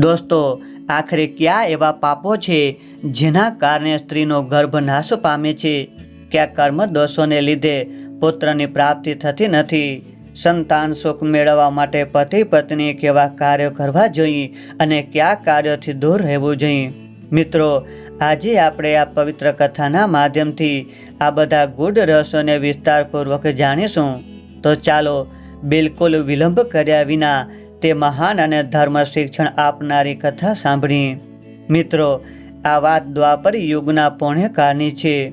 દોસ્તો, આખરે કયા એવા પાપો છે જેના કારણે સ્ત્રીનો ગર્ભ નાશ પામે છે? કયા કર્મ દોષોને લીધે પુત્રની પ્રાપ્તિ થતી નથી? સંતાન સુખ મેળવવા માટે પતિ પત્ની કેવા કાર્યો કરવા જોઈએ અને કયા કાર્યોથી દૂર રહેવું જોઈએ? મિત્રો, આજે આપણે આ પવિત્ર કથાના માધ્યમથી આ બધા ગુડ રહસ્યોને વિસ્તારપૂર્વક જાણીશું. તો ચાલો, બિલકુલ વિલંબ કર્યા વિના તે મહાન અને ધર્મ શિક્ષણ આપનારી કથા સાંભળી. મિત્રો, આ વાત દ્વાપર યુગના પુણ્યકાળની છે.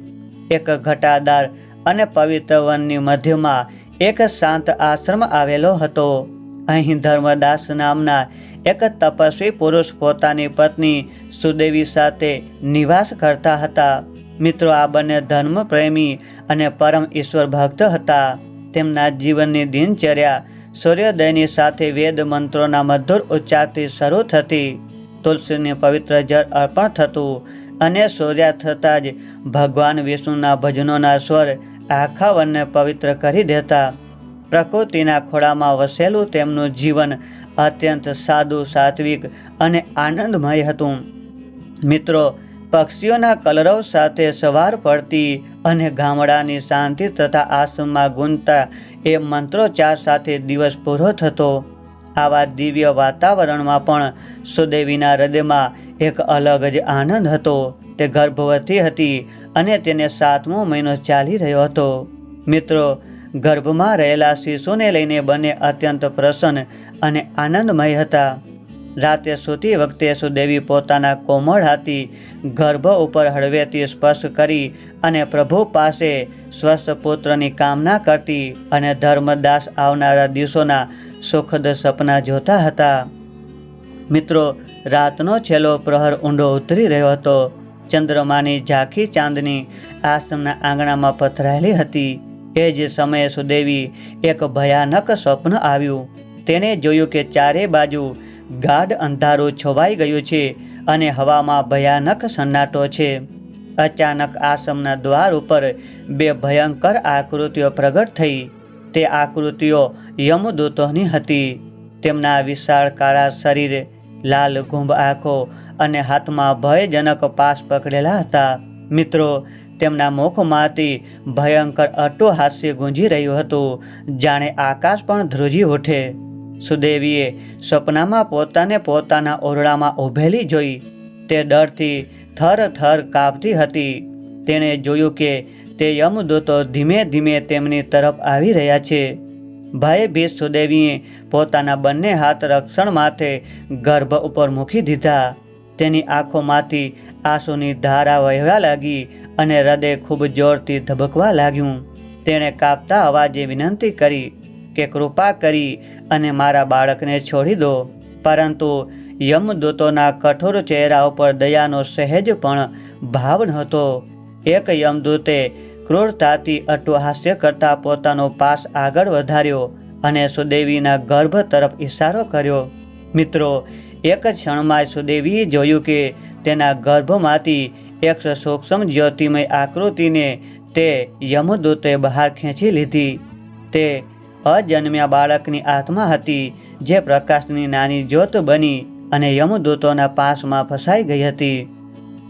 એક ઘટાદાર અને પવિત્ર વનની મધ્યમાં એક શાંત આશ્રમ આવેલો હતો. અહીં ધર્મદાસ નામના એક તપસ્વી પુરુષ પોતાની પત્ની સુદેવી સાથે નિવાસ કરતા હતા. મિત્રો, આ બંને ધર્મ પ્રેમી અને પરમ ઈશ્વર ભક્ત હતા. તેમના જીવનની દિનચર્યા સૂર્યોદયની સાથે વેદ મંત્રોના મધુર ઉચ્ચારથી શરૂ થતી તુલસીને પવિત્ર જળ અર્પણ થતું અને સૂર્યા થતાં જ ભગવાન વિષ્ણુના ભજનોના સ્વર આખા વનને પવિત્ર કરી દેતા. પ્રકૃતિના ખોળામાં વસેલું તેમનું જીવન અત્યંત સાદું, સાત્વિક અને આનંદમય હતું. મિત્રો પક્ષીઓના કલરવ સાથે સવાર પડતી અને ગામડાની શાંતિ તથા આશ્રમમાં ગુંજતા એ મંત્રોચ્ચાર સાથે દિવસ પૂરો થતો. આવા દિવ્ય વાતાવરણમાં પણ સુદેવીના હૃદયમાં એક અલગ જ આનંદ હતો. તે ગર્ભવતી હતી અને તેને સાતમો મહિનો ચાલી રહ્યો હતો. મિત્રો, ગર્ભમાં રહેલા શિશુને લઈને બંને અત્યંત પ્રસન્ન અને આનંદમય હતા. રાતે સૂતી વખતે સુદેવી પોતાના કોમળ હાથી ગર્ભ ઉપર હળવેથી સ્પર્શ કરી અને પ્રભુ પાસે સ્વસ્થ પુત્રની કામના કરતી અને ધર્મદાસ આવનારા દિવસોના સુખદ સપના જોતા હતા. મિત્રો, રાતનો છેલ્લો પ્રહર ઊંડો ઉતરી રહ્યો હતો. ચંદ્રમાની ઝાંખી ચાંદની આશ્રમના આંગણામાં પથરાયેલી હતી. એ જ સમયે સુદેવી એક ભયાનક સ્વપ્ન આવ્યું. તેણે જોયું કે ચારે બાજુ ગાઢ અંધારું છવાઈ ગયું છે અને હવામાં ભયાનક સન્નાટો છે. અચાનક આશ્રમના દ્વાર ઉપર બે ભયંકર આકૃતિઓ પ્રગટ થઈ. તે આકૃતિઓ યમદૂતોની હતી. તેમના વિશાળ કાળા શરીર, લાલ ગુંબ આંખો અને હાથમાં ભયજનક પાસ પકડેલા હતા. મિત્રો, તેમના મુખમાંથી ભયંકર અટ્ટો હાસ્ય ગુંજી રહ્યું હતું. જાણે આકાશ પણ ધ્રુજી ઉઠે. સુદેવીએ સપનામાં પોતાને પોતાના ઓરડામાં ઊભેલી જોઈ. તે ડરથી થર થર કાપતી હતી. તેણે જોયું કે તે યમદૂતો ધીમે ધીમે તેમની તરફ આવી રહ્યા છે. ભયભીત સુદેવીએ પોતાના બંને હાથ રક્ષણ માથે ગર્ભ ઉપર મૂકી દીધા. તેની આંખોમાંથી આંસુની ધારા વહેવા લાગી અને હૃદય ખૂબ જોરથી ધબકવા લાગ્યું. તેણે કાપતા અવાજે વિનંતી કરી કે કૃપા કરી અને મારા બાળકને છોડી દો. પરંતુ યમદૂતોના કઠોર ચહેરા ઉપર દયાનો સહેજ પણ ભાવ નહોતો. એક યમદૂતે ક્રૂરતાથી અટ્ટહાસ્ય કરતા પોતાનો પાસ આગળ વધાર્યો અને સુદેવીના ગર્ભ તરફ ઇશારો કર્યો. મિત્રો, એક ક્ષણમાં સુદેવીએ જોયું કે તેના ગર્ભમાંથી એક સૂક્ષ્મ જ્યોતિમય આકૃતિને તે યમદૂતે બહાર ખેંચી લીધી. તે અજન્મ્યા બાળકની આત્મા હતી, જે પ્રકાશની નાની જ્યોત બની અને યમદૂતોના પાસમાં ફસાઈ ગઈ હતી.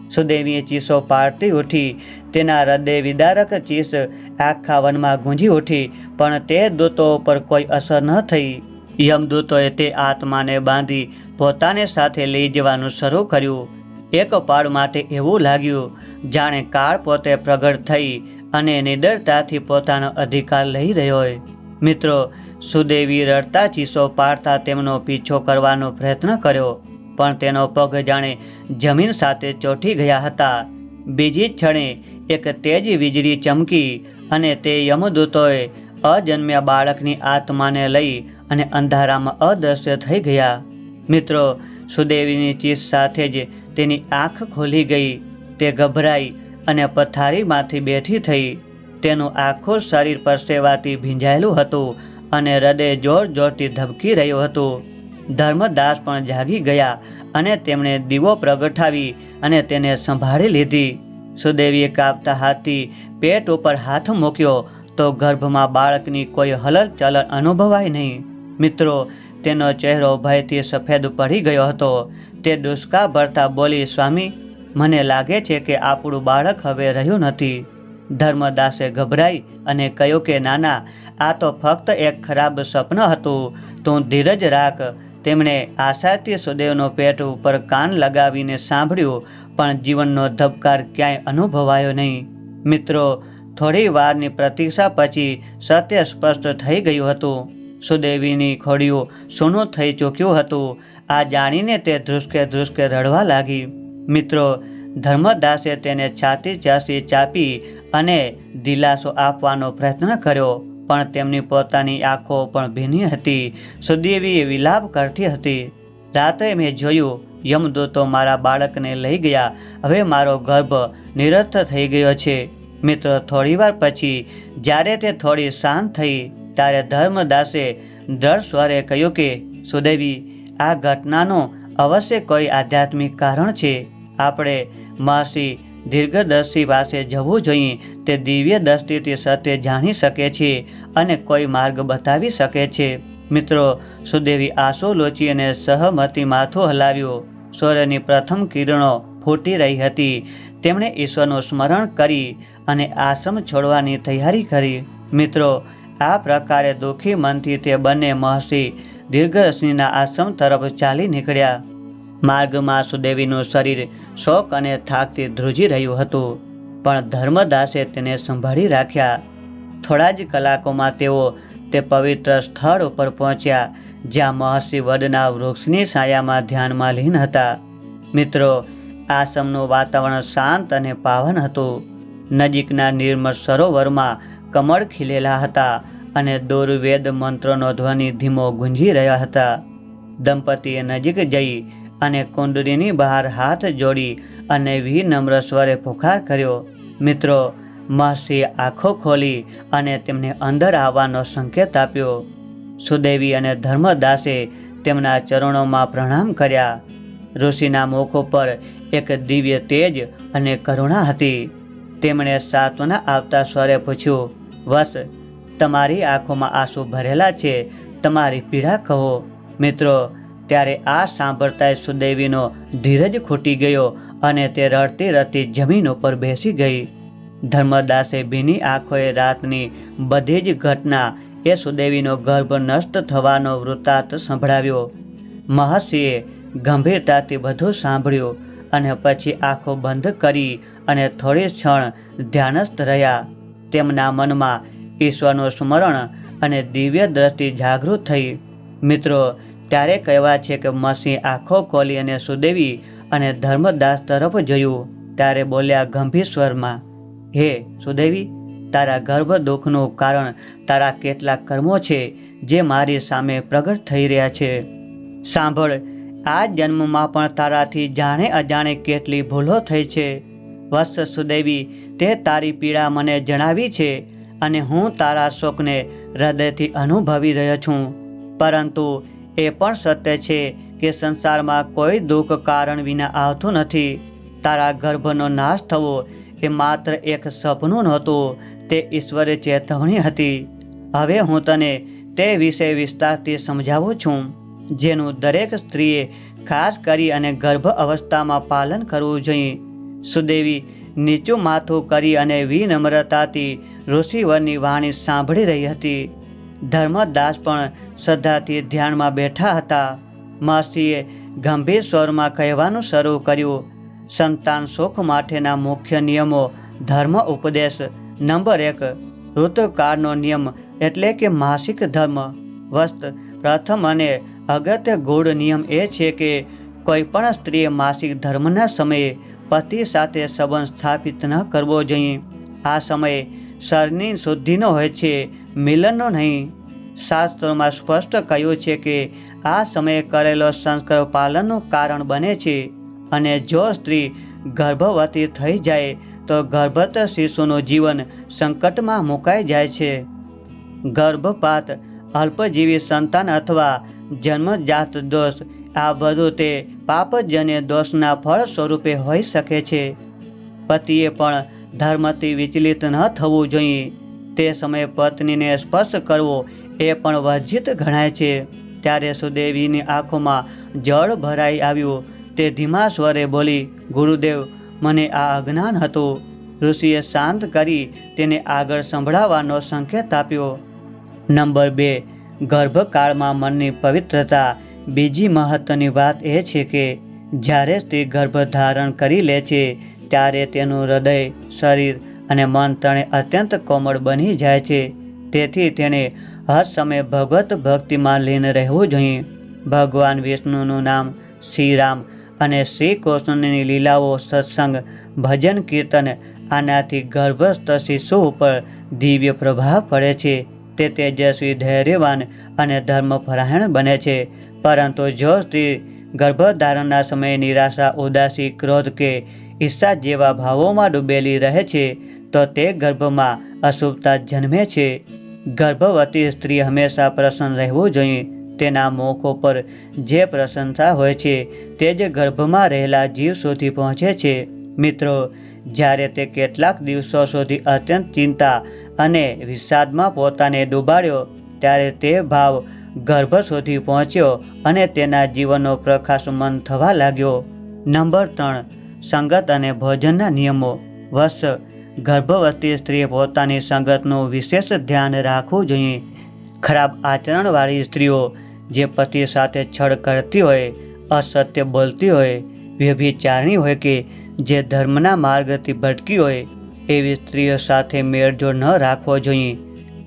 સુદેવીએ ચીસો પાડતી ઉઠી, તેના હૃદય વિદારક ચીસ આખા વનમાં ગુંજી ઉઠી, પણ તે દૂતો પર કોઈ અસર ન થઈ. યમદૂતોએ તે આત્માને બાંધી પોતાને સાથે લઈ જવાનું શરૂ કર્યું. એક પાળ માટે એવું લાગ્યું, જાણે કાળ પોતે પ્રગટ થઈ અને નિડરતાથી પોતાનો અધિકાર લઈ રહ્યો હોય. મિત્રો, સુદેવી રડતા ચીસો પાડતા તેમનો પીછો કરવાનો પ્રયત્ન કર્યો, પણ તેનો પગ જાણે જમીન સાથે ચોંટી ગયા હતા. બીજી ક્ષણે એક તેજ વીજળી ચમકી અને તે યમદૂતોએ અજન્મ્યા બાળકની આત્માને લઈ અને અંધારામાં અદૃશ્ય થઈ ગયા. મિત્રો, સુદેવીની ચીસ સાથે જ તેની આંખ ખોલી ગઈ, તે ગભરાઈ અને પથારીમાંથી બેઠી થઈ. તેનું આખું શરીર પરસેવાથી ભીંજાયેલું હતું અને હૃદય જોર જોરથી ધબકી રહ્યું હતું. ધર્મદાસ પણ જાગી ગયા અને તેમણે દીવો પ્રગટાવી અને તેને સંભાળી લીધી. સુદેવીએ કાપતા હાથથી પેટ ઉપર હાથ મૂક્યો તો ગર્ભમાં બાળકની કોઈ હલનચલન અનુભવાય નહીં. મિત્રો, તેનો ચહેરો ભયથી સફેદ પડી ગયો હતો. તે દુષ્કા ભરતા બોલી, સ્વામી, મને લાગે છે કે આપણું બાળક હવે રહ્યું નથી. ધર્મદાસે ગભરાઈ અને કહ્યું કે, નાના, આ તો ફક્ત એક ખરાબ સપન હતું. તું ધીરજ રાખ. તેમણે આશાથી સુદેવનો પેટ ઉપર કાન લગાવીને સાંભળ્યું, પણ જીવનનો ધબકાર ક્યાંય અનુભવાયો નહીં. મિત્રો, થોડી વારની પ્રતીક્ષા પછી સત્ય સ્પષ્ટ થઈ ગયું હતું. સુદેવીની ખોડિયું સોનું થઈ ચૂક્યું હતું. આ જાણીને તે ધ્રુસકે ધ્રુસકે રડવા લાગી. મિત્રો ધર્મદાસે તેને છાતી છાસી ચાપી અને દિલાસો આપવાનો પ્રયત્ન કર્યો. પણ તેમની પોતાની આંખો પણ ભીની હતી. સુદેવી વિલાપ કરતી હતી. રાત્રે મેં જોયું, યમદૂતો મારા બાળકને લઈ ગયા. હવે મારો ગર્ભ નિરર્થ થઈ ગયો છે. મિત્રો, થોડીવાર પછી જ્યારે તે થોડી શાંત થઈ, ત્યારે ધર્મદાસે દ્રઢ સ્વરે કહ્યું કે, સુદેવી, આ ઘટનાનો અવશ્ય કોઈ આધ્યાત્મિક કારણ છે. આપણે મહર્ષિ દીર્ઘદર્શી પાસે જવું જોઈએ, તે દિવ્ય દ્રષ્ટિથી સત્ય જાણી શકે છે અને કોઈ માર્ગ બતાવી શકે છે. મિત્રો, સુદેવી આંસુ લોચી અને સહમતી માથું હલાવ્યું. સૂર્યની પ્રથમ કિરણો ફૂટી રહી હતી. તેમણે ઈશ્વરનું સ્મરણ કરી અને આશ્રમ છોડવાની તૈયારી કરી. મિત્રો, આ પ્રકારે દુઃખી મનથી તે બંને મહર્ષિ દીર્ઘરશ્મિના આશ્રમ તરફ ચાલી નીકળ્યા. માર્ગમાં સુદેવીનું શરીર શોક અને થાકથી ધ્રુજી રહ્યું હતું. પણ ધર્મદાસે તેને સંભાળી રાખ્યા. થોડા જ કલાકોમાં તેઓ તે પવિત્ર સ્થળ ઉપર પહોંચ્યા, જ્યાં મહર્ષિ વડના વૃક્ષની છાયામાં ધ્યાનમાં લીન હતા. મિત્રો આશ્રમનું વાતાવરણ શાંત અને પાવન હતું. નજીકના નિર્મળ સરોવરમાં કમળ ખીલેલા હતા અને દુર્વેદ મંત્રનો ધ્વનિ ધીમો ગુંજી રહ્યા હતા. દંપતીએ નજીક જઈ અને કુંડળીની બહાર હાથ જોડી અને વિનમ્ર સ્વરે પુકાર કર્યો. મિત્રો, માસી આંખો ખોલી અને તેમને અંદર આવવાનો સંકેત આપ્યો. સુદેવી અને ધર્મદાસે તેમના ચરણોમાં પ્રણામ કર્યા. ઋષિના મુખ ઉપર એક દિવ્ય તેજ અને કરુણા હતી. તેમણે સાત્વના આવતા સ્વરે પૂછ્યું, વસ, તમારી આંખોમાં આંસુ ભરેલા છે, તમારી પીડા કહો. મિત્રો ત્યારે આ સાંભળતા સુદેવીનો ધીરજ ખૂટી ગયો અને તે રડતી રડતી જમીન ઉપર બેસી ગઈ. ધર્મદાસે ભીની આંખોએ રાતની બધી જ ઘટના એ સુદેવીનો ગર્ભ નષ્ટ થવાનો વૃત્તાંત સંભળાવ્યો. મહર્ષિએ ગંભીરતાથી બધું સાંભળ્યું અને પછી આંખો બંધ કરી અને થોડી ક્ષણ ધ્યાનસ્થ રહ્યા. તેમના મનમાં ઈશ્વરનું સ્મરણ અને દિવ્ય દ્રષ્ટિ જાગૃત થઈ. મિત્રો ત્યારે કહેવા છે કે મસી આંખો ખોલી અને સુદેવી અને ધર્મદાસ તરફ જોયું. ત્યારે બોલ્યા, ગંભીર સ્વરમાં. હે સુદેવી, તારા ગર્ભ દુઃખનું કારણ તારા કેટલાક કર્મો છે જે મારી સામે પ્રગટ થઈ રહ્યા છે. સાંભળ, આ જન્મમાં પણ તારાથી જાણે અજાણે કેટલી ભૂલો થઈ છે. વત્સ સુદેવી, તે તારી પીડા મને જણાવી છે અને હું તારા શોકને હૃદયથી અનુભવી રહ્યો છું. પરંતુ એ પણ સત્ય છે કે સંસારમાં કોઈ દુઃખ કારણ વિના આવતું નથી. તારા ગર્ભનો નાશ થવો એ માત્ર એક સપનું નહોતું, તે ઈશ્વરે ચેતવણી હતી. હવે હું તને તે વિશે વિસ્તારથી સમજાવું છું, જેનું દરેક સ્ત્રીએ ખાસ કરી અને ગર્ભ અવસ્થામાં પાલન કરવું જોઈએ. સુદેવી નીચું માથું કરી અને વિનમ્રતાથી ઋષિવરની વાણી સાંભળી રહી હતી. ધર્મદાસ પણ શ્રદ્ધાથી ધ્યાનમાં બેઠા હતા. માસીએ ગંભીર સ્વરમાં કહેવાનું શરૂ કર્યું, સંતાન સુખ માટેના મુખ્ય નિયમો ધર્મ ઉપદેશ નંબર એક, ઋતુકાળનો નિયમ એટલે કે માસિક ધર્મ. વસ્ત, પ્રથમ અને અગત્ય ગૂઢ નિયમ એ છે કે કોઈ પણ સ્ત્રીએ માસિક ધર્મના સમયે પતિ સાથે સંબંધ સ્થાપિત ન કરવો જોઈએ. આ સમયે શરીરની શુદ્ધિનો હોય છે, મિલનનો નહીં. શાસ્ત્રોમાં સ્પષ્ટ કહ્યું છે કે આ સમયે કરેલો સંસ્કાર પાલનનું કારણ બને છે અને જો સ્ત્રી ગર્ભવતી થઈ જાય, તો ગર્ભત શિશુનું જીવન સંકટમાં મુકાઈ જાય છે. ગર્ભપાત, અલ્પજીવી સંતાન અથવા જન્મજાત દોષ, આ બધું તે પાપજન્ય દોષના ફળ સ્વરૂપે હોઈ શકે છે. પતિએ પણ ધર્મથી વિચલિત ન થવું જોઈએ. તે સમયે પત્નીને સ્પર્શ કરવો એ પણ વર્જિત ગણાય છે. ત્યારે સુદેવીની આંખોમાં જળ ભરાઈ આવ્યું. તે ધીમા સ્વરે બોલી, ગુરુદેવ, મને આ અજ્ઞાન હતું. ઋષિએ શાંત કરી તેને આગળ સંભળાવવાનો સંકેત આપ્યો. નંબર બે, ગર્ભકાળમાં મનની પવિત્રતા. બીજી મહત્વની વાત એ છે કે જ્યારે સ્ત્રી ગર્ભ ધારણ કરી લે છે ત્યારે તેનું હૃદય, શરીર અને મન ત્રણે અત્યંત કોમળ બની જાય છે. તેથી તેણે હર સમયે ભગવત ભક્તિમાં લીન રહેવું જોઈએ. ભગવાન વિષ્ણુનું નામ શ્રીરામ અને શ્રી કૃષ્ણની લીલાઓ સત્સંગ, ભજન, કીર્તન આનાથી ગર્ભસ્થ શિશુ ઉપર દિવ્ય પ્રભાવ પડે છે. તે તેજસ્વી, ધૈર્યવાન અને ધર્મપરાયણ બને છે. પરંતુ જો સ્ત્રી ગર્ભધારણના સમયે નિરાશા, ઉદાસી, ક્રોધ કે ઈચ્છા જેવા ભાવોમાં ડૂબેલી રહે છે, તો તે ગર્ભમાં અશુભતા જન્મે છે. ગર્ભવતી સ્ત્રી હંમેશા પ્રસન્ન રહેવું જોઈએ. તેના મુખ પર જે પ્રશંસા હોય છે, તે જ ગર્ભમાં રહેલા જીવ સુધી પહોંચે છે. મિત્રો, જ્યારે તે કેટલાક દિવસો સુધી અત્યંત ચિંતા અને વિષાદમાં પોતાને ડૂબાડ્યો, ત્યારે તે ભાવ ગર્ભ સુધી પહોંચ્યો અને તેના જીવનનો પ્રકાશમન થવા લાગ્યો. નંબર ત્રણ સંગત અને ભોજનના નિયમો. વસ, ગર્ભવતી સ્ત્રીએ પોતાની સંગતનું વિશેષ ધ્યાન રાખવું જોઈએ. ખરાબ આચરણવાળી સ્ત્રીઓ જે પતિ સાથે છળ કરતી હોય, અસત્ય બોલતી હોય, વ્યભિચારણી હોય કે જે ધર્મના માર્ગથી ભટકી હોય, એવી સ્ત્રીઓ સાથે મેળજોળ ન રાખવો જોઈએ.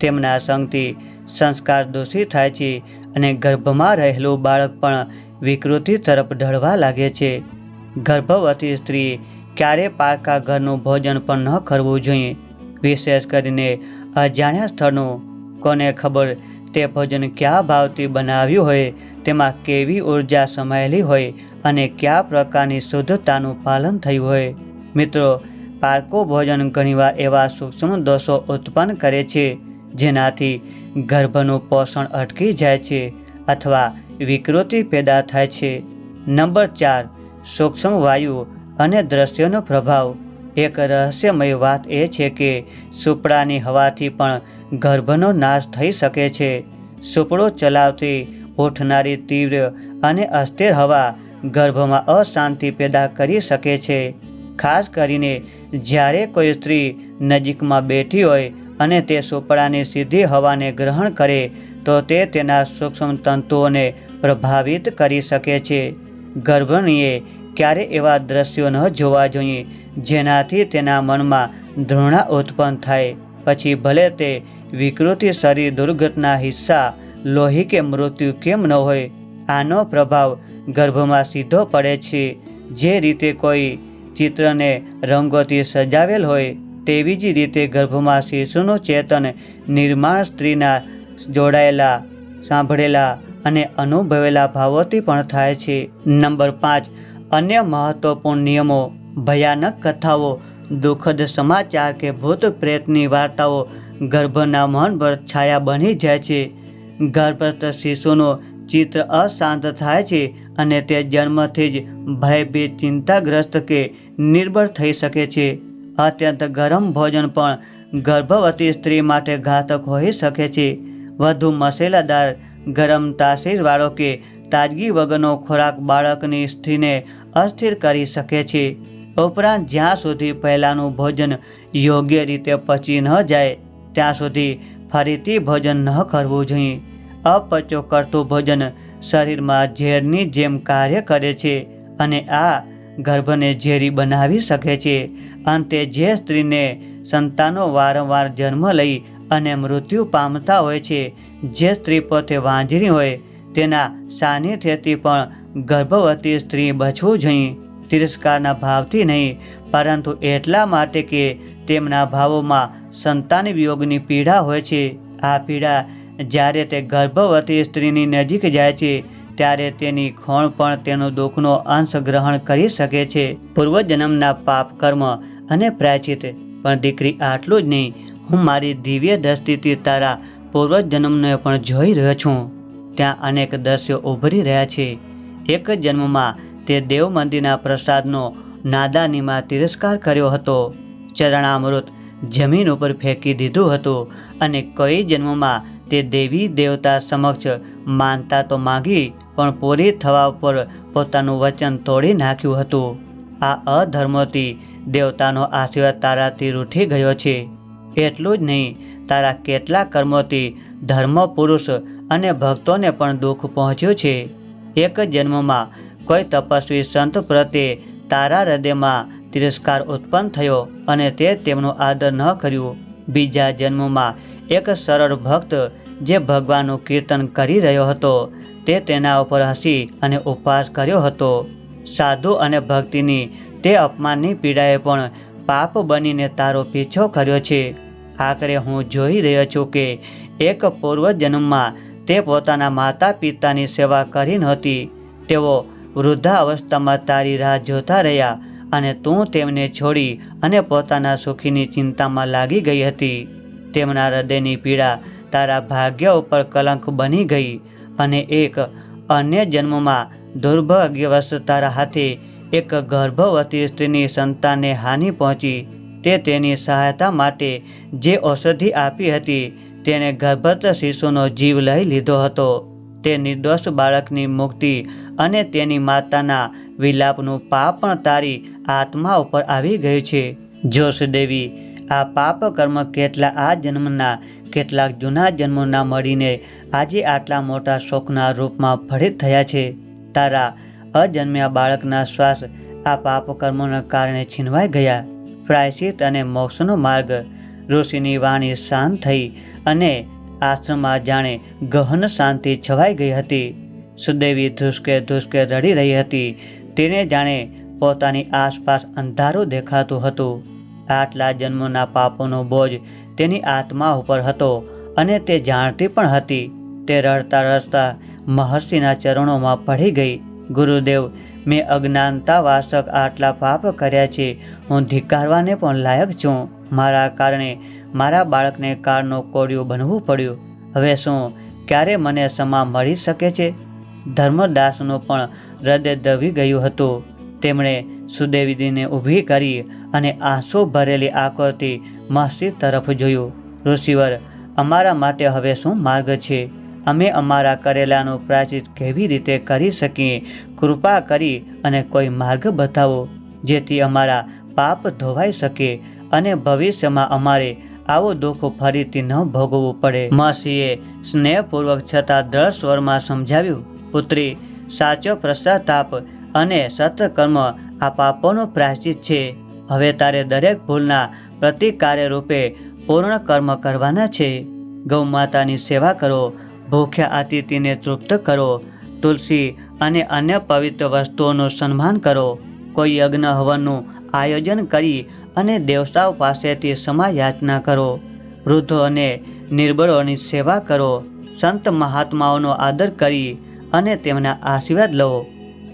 તેમના સંગથી સંસ્કાર દોષિત થાય છે અને ગર્ભમાં રહેલું બાળક પણ વિકૃતિ તરફ ઢળવા લાગે છે. ગર્ભવતી સ્ત્રી ક્યારે પારકા ઘરનું ભોજન પણ ન કરવું જોઈએ? વિશેષ કરીને અજાણ્યા સ્થળનું કોને ખબર? તે ભોજન કયા ભાવથી બનાવ્યું હોય? તેમાં કેવી ઊર્જા સમાયેલી હોય? અને કયા પ્રકારની શુદ્ધતાનું પાલન થયું હોય? મિત્રો, પારકો ભોજન ઘણીવાર એવા સૂક્ષ્મ દોષો ઉત્પન્ન કરે છે, જેનાથી ગર્ભનું પોષણ અટકી જાય છે અથવા વિકૃતિ પેદા થાય છે. નંબર ચાર સૂક્ષ્મ વાયુ અને દ્રશ્યનો પ્રભાવ. એક રહસ્યમય વાત એ છે કે સુપડાની હવાથી પણ ગર્ભનો નાશ થઈ શકે છે. સુપડો ચલાવતી, ઉઠનારી તીવ્ર અને અસ્થિર હવા ગર્ભમાં અશાંતિ પેદા કરી શકે છે. ખાસ કરીને જ્યારે કોઈ સ્ત્રી નજીકમાં બેઠી હોય અને તે સુપડાની સીધી હવાને ગ્રહણ કરે, તો તે તેના સૂક્ષ્મ તંતુઓને પ્રભાવિત કરી શકે છે. ગર્ભણીએ ક્યારે એવા દ્રશ્યો ન જોવા જોઈએ, જેનાથી તેના મનમાં ધૃણા ઉત્પન્ન થાય. પછી ભલે તે વિકૃતિ શરીર દુર્ઘટના હિસ્સા, લોહી કે મૃત્યુ કેમ ન હોય, આનો પ્રભાવ ગર્ભમાં સીધો પડે છે. જે રીતે કોઈ ચિત્રને રંગોથી સજાવેલ હોય, તેવી જ રીતે ગર્ભમાં શિશુનું ચેતન નિર્માણ સ્ત્રીના જોડાયેલા, સાંભળેલા અને અનુભવેલા ભાવોથી પણ થાય છે. નંબર પાંચ, અન્ય મહત્વપૂર્ણ નિયમો, ભયાનક કથાઓ, દુઃખદ સમાચાર કે ભૂત પ્રેતની વાર્તાઓ, ગર્ભના મન પર છાયા બની જાય છે. ગર્ભસ્થ શિશુનું ચિત્ર અશાંત થાય છે અને તે જન્મથી જ ભયભીત, ચિંતાગ્રસ્ત કે નિર્બળ થઈ શકે છે. અત્યંત ગરમ ભોજન પણ ગર્ભવતી સ્ત્રી માટે ઘાતક હોઈ શકે છે. વધુ મસાલાદાર ગરમ તાસીરવાળો કે તાજગી વગરનો ખોરાક બાળકની સ્ત્રીને અસ્થિર કરી શકે છે. ઉપરાંત જ્યાં સુધી પહેલાંનું ભોજન યોગ્ય રીતે પચી ન જાય, ત્યાં સુધી ફરીથી ભોજન ન કરવું જોઈએ. અપચો કરતું ભોજન શરીરમાં ઝેરની જેમ કાર્ય કરે છે અને આ ગર્ભને ઝેરી બનાવી શકે છે. અંતે જે સ્ત્રીને સંતાનો વારંવાર જન્મ લઈ અને મૃત્યુ પામતા હોય છે. જે સ્ત્રી પોતે વાંજણી હોય, તેના સાનિધ્યથી પણ ગર્ભવતી સ્ત્રી બચવું જોઈએ. તિરસ્કારના ભાવથી નહીં, પરંતુ એટલા માટે કે તેમના ભાવોમાં સંતાન વિયોગની પીડા હોય છે. આ પીડા જ્યારે તે ગર્ભવતી સ્ત્રીની નજીક જાય છે, ત્યારે તેની ખોણ પણ તેનો દુઃખનો અંશ ગ્રહણ કરી શકે છે. પૂર્વજન્મના પાપ કર્મ અને પ્રાચિત પણ દીકરી આટલું જ નહીં હું મારી દિવ્ય દ્રષ્ટિથી તારા પૂર્વજન્મને પણ જોઈ રહ્યો છું. ત્યાં અનેક દ્રશ્યો ઉભરી રહ્યા છે. એક જન્મમાં તે દેવ મંદિરના પ્રસાદનો નાદાનીમાં તિરસ્કાર કર્યો હતો. ચરણામૃત જમીન ઉપર ફેંકી દીધું હતું અને કઈ જન્મમાં તે દેવી દેવતા સમક્ષ માનતા તો માંગી, પણ પૂરી થવા પર પોતાનું વચન તોડી નાખ્યું હતું. આ અધર્મોથી દેવતાનો આશીર્વાદ તારાથી રૂઠી ગયો છે. એટલું જ નહીં, તારા કેટલા કર્મોથી ધર્મ પુરુષ અને ભક્તોને પણ દુઃખ પહોંચ્યું છે. એક જન્મમાં કોઈ તપસ્વી સંત પ્રત્યે તારા હૃદયમાં તિરસ્કાર ઉત્પન્ન થયો અને તે તેમનો આદર ન કર્યું. બીજા જન્મમાં એક સરળ ભક્ત જે ભગવાનનું કીર્તન કરી રહ્યો હતો, તે તેના ઉપર હસી અને ઉપવાસ કર્યો હતો. સાધુ અને ભક્તિની તે અપમાનની પીડાએ પણ પાપ બનીને તારો પીછો કર્યો છે. આખરે હું જોઈ રહ્યો છું કે એક પૂર્વ જન્મમાં તે પોતાના માતા પિતાની સેવા કરી નહોતી તેઓ વૃદ્ધાવસ્થામાં તારી રાહ જોતા રહ્યા અને તું તેમને છોડી અને પોતાના સુખીની ચિંતામાં લાગી ગઈ હતી. તેમના હૃદયની પીડા તારા ભાગ્ય ઉપર કલંક બની ગઈ અને એક અન્ય જન્મમાં દુર્ભાગ્યવશ તારા હાથે એક ગર્ભવતી સ્ત્રીની સંતાનને હાનિ પહોંચી, તે તેની સહાયતા માટે જે ઔષધિ આપી હતી તેણે ગર્ભસ્થ શિશુનો જીવ લઈ લીધો હતો. તે નિર્દોષ બાળકની મુક્તિ અને તેની માતાના વિલાપનું પાપ પણ તારી આત્મા ઉપર આવી ગયું છે. જોશ દેવી, આ પાપ કર્મ કેટલા આ જન્મના, કેટલાક જૂના જન્મોના મળીને આજે આટલા મોટા શોકના રૂપમાં ફળિત થયા છે. તારા અજન્મ્યા બાળકના શ્વાસ આ પાપ કર્મોના કારણે છીનવાઈ ગયા. પ્રાયશ્ચિત અને મોક્ષનો માર્ગ. ઋષિની વાણી શાંત થઈ અને આશ્રમમાં જાણે ગહન શાંતિ છવાઈ ગઈ હતી. સુદેવી ધુસકે ધુસકે રડી રહી હતી. તેને જાણે પોતાની આસપાસ અંધારું દેખાતું હતું. આટલા જન્મોના પાપોનો બોજ તેની આત્મા ઉપર હતો અને તે જાણતી પણ હતી. તે રડતા રડતા મહર્ષિના ચરણોમાં પડી ગઈ. ગુરુદેવ, મેં અજ્ઞાનતા વાસક આટલા પાપ કર્યા છે. હું ધિક્કારવાને પણ લાયક છું. મારા કારણે મારા બાળકને કાળનો કોડિયું બનવું પડ્યું. હવે શું? ક્યારે મને ક્ષમા મળી શકે છે? ધર્મદાસનું પણ હૃદય દવી ગયું હતું. તેમણે સુદેવીજીને ઊભી કરી અને આંસુ ભરેલી આંખોથી મસ્જિદ તરફ જોયું. ઋષિવર, અમારા માટે હવે શું માર્ગ છે? અમે અમારા કરેલાનું પ્રાચિત કેવી રીતે કરી શકીએ? કૃપા કરી અને કોઈ માર્ગ બતાવો, જેથી અમારા પાપ ધોવાઈ શકે અને ભવિષ્યમાં અમારે આવો દુઃખ ફરીથી ન ભોગવવું પડે. માસીએ સ્નેહપૂર્વક છતાં દ્રઢ સ્વરમાં સમજાવ્યું, પુત્રી, સાચો પશ્ચાતાપ અને સત્કર્મ આ પાપોનો પ્રાચિત છે. હવે તારે દરેક ભૂલના પ્રતિકાર્ય રૂપે પૂર્ણ કર્મ કરવાના છે. ગૌ માતાની સેવા કરો ભૂખ્યા અતિથિને તૃપ્ત કરો, તુલસી અને અન્ય પવિત્ર વસ્તુઓનું સન્માન કરો. કોઈ યજ્ઞ હવનનું આયોજન કરી અને દેવતાઓ પાસેથી ક્ષમાયાચના કરો. વૃદ્ધો અને નિર્બળોની સેવા કરો. સંત મહાત્માઓનો આદર કરી અને તેમના આશીર્વાદ લો.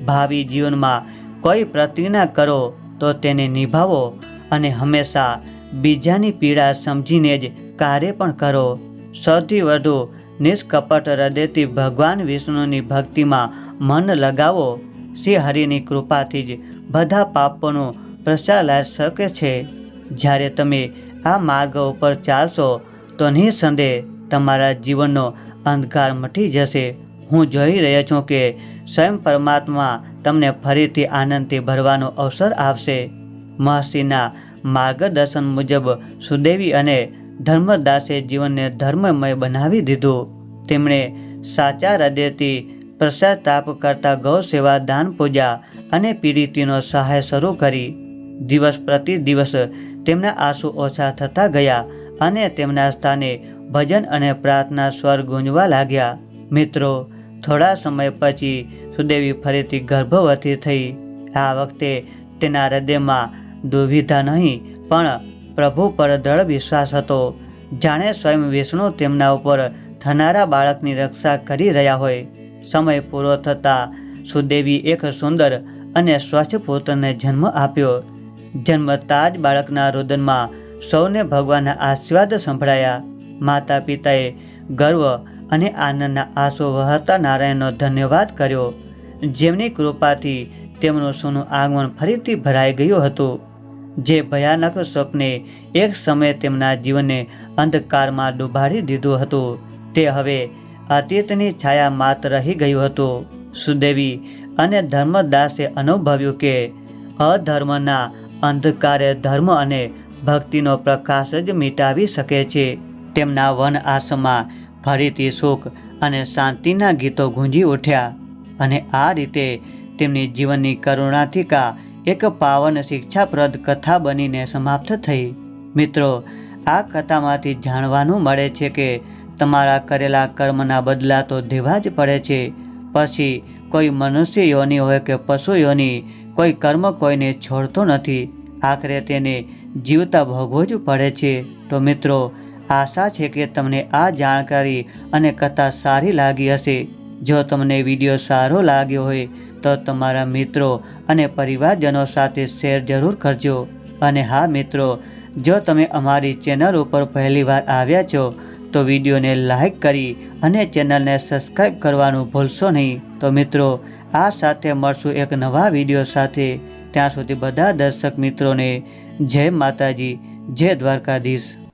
ભાવિ જીવનમાં કોઈ પ્રતિજ્ઞા કરો તો તેને નિભાવો અને હંમેશા બીજાની પીડા સમજીને જ કાર્ય પણ કરો. સૌથી વધુ નિષ્કપટ હૃદયથી ભગવાન વિષ્ણુની ભક્તિમાં મન લગાવો. શ્રી હરિની કૃપાથી જ બધા પાપોનો પ્રચાર શકે છે. જ્યારે તમે આ માર્ગ ઉપર ચાલશો, તો નિઃસંદેહ તમારા જીવનનો અંધકાર મટી જશે. હું જોઈ રહ્યો છું કે સ્વયં પરમાત્મા તમને ફરીથી આનંદથી ભરવાનો અવસર આપશે. મહર્ષિના માર્ગદર્શન મુજબ સુદેવી અને ધર્મદાસે જીવનને ધર્મમય બનાવી દીધું. તેમણે સાચા હૃદયથી પ્રસાદ તાપ કરતા ગૌ સેવા દાન પૂજા અને પીડિતીનો સહાય શરૂ કરી. દિવસ પ્રતિ દિવસ તેમના આંસુ ઓછા થતા ગયા અને તેમના સ્થાને ભજન અને પ્રાર્થના સ્વર ગુંજવા લાગ્યા. મિત્રો, થોડા સમય પછી સુદેવી ફરીથી ગર્ભવતી થઈ. આ વખતે તેના હૃદયમાં દુવિધા નહીં, પણ પ્રભુ પર દ્રઢ વિશ્વાસ હતો. જાણે સ્વયં વિષ્ણુ તેમના ઉપર થનારા બાળકની રક્ષા કરી રહ્યા હોય. સમય પૂરો થતાં સુદેવી એક સુંદર અને સ્વચ્છ પુત્રને જન્મ આપ્યો. જન્મતા જ બાળકના રુદનમાં સૌને ભગવાનના આશીર્વાદ સંભળાયા. માતા પિતાએ ગર્વ અને આનંદના આંસુ વહતા નારાયણનો ધન્યવાદ કર્યો. જેમની કૃપાથી તેમનું સોનું આગમન ફરીથી ભરાઈ ગયું હતું. જે ભયાનક સ્વપ્ને એક સમયે તેમના જીવનને અંધકારમાં ડૂબાડી દીધું હતું. તે હવે અતીતની છાયા માત્ર રહી ગયું હતું. સુદેવી અને ધર્મદાસે અનુભવ્યું કે અધર્મના અંધકારે ધર્મ અને ભક્તિનો પ્રકાશ જ મિટાવી શકે છે. તેમના વન આશ્રમમાં ફરીથી સુખ અને શાંતિના ગીતો ગુંજી ઉઠ્યા અને આ રીતે તેમની જીવનની કરુણાથિકા એક પાવન શિક્ષાપ્રદ કથા બનીને સમાપ્ત થઈ. મિત્રો, આ કથામાંથી જાણવાનું મળે છે કે તમારા કરેલા કર્મના બદલા તો દેવા જ પડે છે. પછી કોઈ મનુષ્ય યોની હોય કે પશુ યોની કોઈ કર્મ કોઈને છોડતો નથી. આખરે તેને જીવતા ભોગવો જ પડે છે. તો મિત્રો, આશા છે કે તમને આ જાણકારી અને કથા સારી લાગી હશે. જો તમને વીડિયો સારો લાગ્યો હોય તો તમારા મિત્રો અને પરિવારજનો સાથે શેર જરૂર કરજો. અને હા, મિત્રો, જો તમે અમારી ચેનલ ઉપર પહેલીવાર આવ્યા છો, તો વિડીયોને લાઈક કરી અને ચેનલને સબસ્ક્રાઈબ કરવાનું ભૂલશો નહીં. તો મિત્રો, આ સાથે મળશું એક નવા વીડિયો સાથે. ત્યાં સુધી બધા દર્શક મિત્રોને જય માતાજી, જય દ્વારકાધીશ.